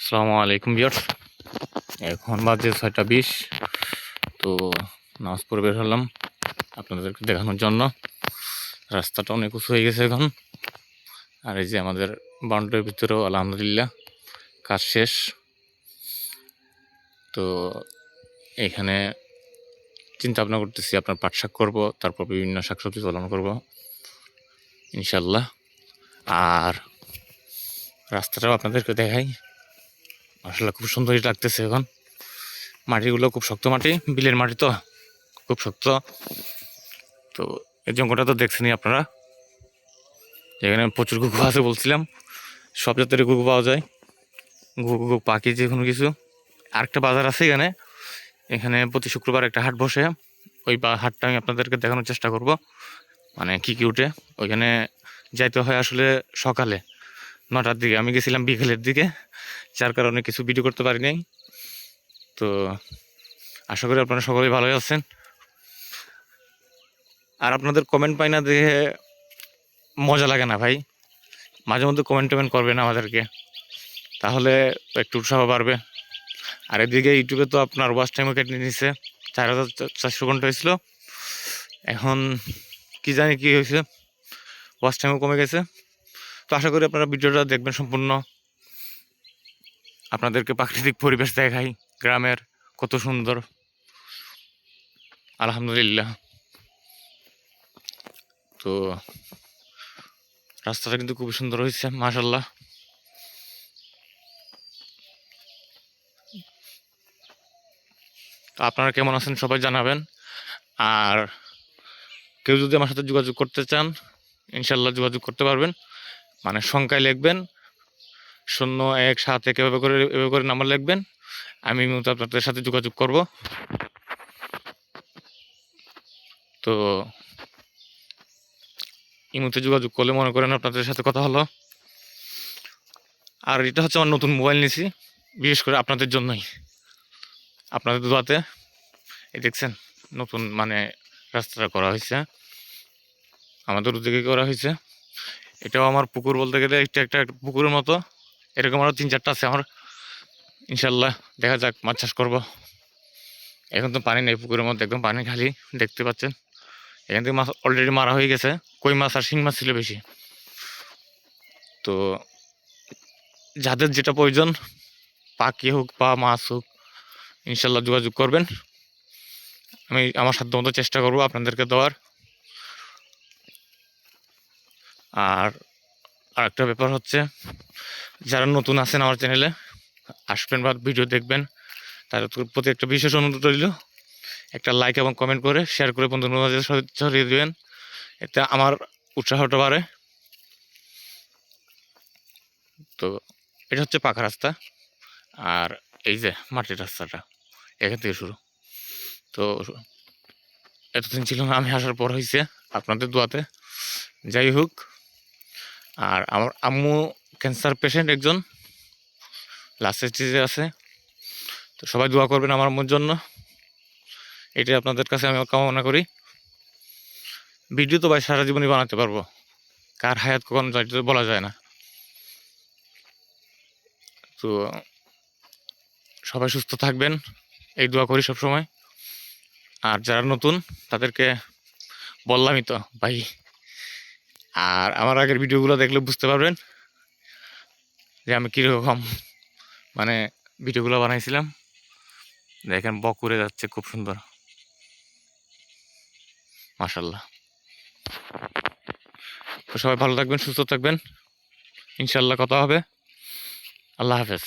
আসসালামু আলাইকুম বিয়ার্স এখন বাজে ছয়টা বিশ, তো নামাজ পড়ে বের হলাম আপনাদেরকে দেখানোর জন্য। রাস্তাটা অনেক উঁচু হয়ে গেছে এখন। আর এই যে আমাদের বাউন্ডারির ভিতরেও আলহামদুলিল্লাহ কাজ শেষ। তো এখানে চিন্তা ভাবনা করতেছি আপনার পাট শাক করব, তারপর বিভিন্ন শাকসবজি পালন করব ইনশাল্লাহ আর রাস্তাটাও আপনাদেরকে দেখাই। আসলে খুব সুন্দরই লাগতেছে এখন। মাটিগুলো খুব শক্ত মাটি, বিলের মাটি তো, খুব শক্ত। তো এই জঙ্গলটা তো দেখছেনই আপনারা। এখানে প্রচুর ঘুঘু আছে বলছিলাম। সব জাতের ঘুঘু পাওয়া যায়। ঘুঘু পাখি যে কোনো কিছু। আরেকটা বাজার আছে এখানে। এখানে প্রতি শুক্রবার একটা হাট বসে। ওই হাটটা আমি আপনাদেরকে দেখানোর চেষ্টা করব। মানে কী কী উঠে। ওইখানে যাইতে হয় আসলে সকালে। নটার দিকে। আমি গেছিলাম বিকেলের দিকে। যার কারণে কিছু ভিডিও করতে পারি নাই। তো আশা করি আপনারা সকলেই ভালোই আছেন। আর আপনাদের কমেন্ট পাই না দেখে মজা লাগে না ভাই। মাঝে মধ্যে কমেন্ট টমেন্ট করবেন আমাদেরকে। তাহলে একটু উৎসাহ বাড়বে। আর এদিকে ইউটিউবে তো আপনার ওয়াচ টাইমও কেটে নিয়েছে চার হাজার চারশো ঘণ্টা হয়েছিল। এখন কি জানি কি হয়েছে। ওয়াচ টাইমও কমে গেছে। তো আশা করি আপনারা ভিডিওটা দেখবেন সম্পূর্ণ। আপনাদেরকে প্রাকৃতিক পরিবেশ দেখাই, গ্রামের কত সুন্দর। আলহামদুলিল্লাহ। তো রাস্তাটা কিন্তু খুবই সুন্দর হয়েছে মাশাল্লাহ তো আপনারা কেমন আছেন সবাই জানাবেন। আর কেউ যদি আমার সাথে যোগাযোগ করতে চান ইনশাল্লাহ যোগাযোগ করতে পারবেন। মানে সংখ্যায় লিখবেন শূন্য এক সাত এক এভাবে করে এভাবে করে নাম্বার লিখবেন। আমি আপনাদের সাথে যোগাযোগ করব। তো ইমুতে যোগাযোগ করলে মনে করেন আপনাদের সাথে কথা হলো। আর এটা হচ্ছে আমার নতুন মোবাইল নিয়েছি বিশেষ করে আপনাদের জন্যই। আপনাদের দোয়াতে। এই দেখছেন, নতুন মানে রাস্তাটা করা হয়েছে। আমাদের উদ্যোগে করা হয়েছে। এটাও আমার পুকুর বলতে গেলে একটা একটা পুকুরের মতো। এরকম আরও তিন চারটা আছে আমার। ইনশাল্লাহ দেখা যাক, মাছ চাষ করব। এখন তো পানি নেই, পুকুরের মধ্যে একদম পানি খালি, দেখতে পাচ্ছেন। এখান থেকে মাছ অলরেডি মারা হয়ে গেছে, কই মাছ আর শিং মাছ ছিল বেশি। তো যাদের যেটা প্রয়োজন, পাখি হোক বা মাছ হোক, ইনশাল্লাহ যোগাযোগ করবেন। আমি আমার সাধ্য মতো চেষ্টা করব আপনাদেরকে দেওয়ার। আর আরেকটা ব্যাপার হচ্ছে, যারা নতুন আছেন আমার চ্যানেলে আসবেন বা ভিডিও দেখবেন, তাদের প্রতি একটা বিশেষ অনুরোধ রইল, একটা লাইক এবং কমেন্ট করে শেয়ার করে বন্ধুদের মাঝে ছড়ি- ছড়িয়ে দেবেন, এতে আমার উৎসাহটা বাড়ে। তো এটা হচ্ছে পাকা রাস্তা, আর এই যে মাটির রাস্তাটা, এখান থেকে শুরু। তো এতদিন ছিল না, আমি আসার পর হয়েছে আপনাদের দোয়াতে। যাই হোক আর আমার আম্মু ক্যান্সার পেশেন্ট একজন লাস্ট স্টেজে আছে। তো সবাই দোয়া করবেন আমার আম্মুর জন্য। এটাই আপনাদের কাছে আমি কামনা করি। ভিডিও তো ভাই সারা জীবনই বানাতে পারব। কার হায়াত কখন বলা যায় না। তো সবাই সুস্থ থাকবেন, এই দোয়া করি সব সময় আর যারা নতুন, তাদেরকে বললামই তো, ভাই আর আমার আগের ভিডিওগুলো দেখলে বুঝতে পারবেন যে আমি কীরকম মানে ভিডিওগুলো বানাইছিলাম। দেখেন বক যাচ্ছে খুব সুন্দর। মাশাল্লাহ তো সবাই ভালো থাকবেন, সুস্থ থাকবেন। ইনশাল্লাহ কথা হবে। আল্লাহ হাফেজ।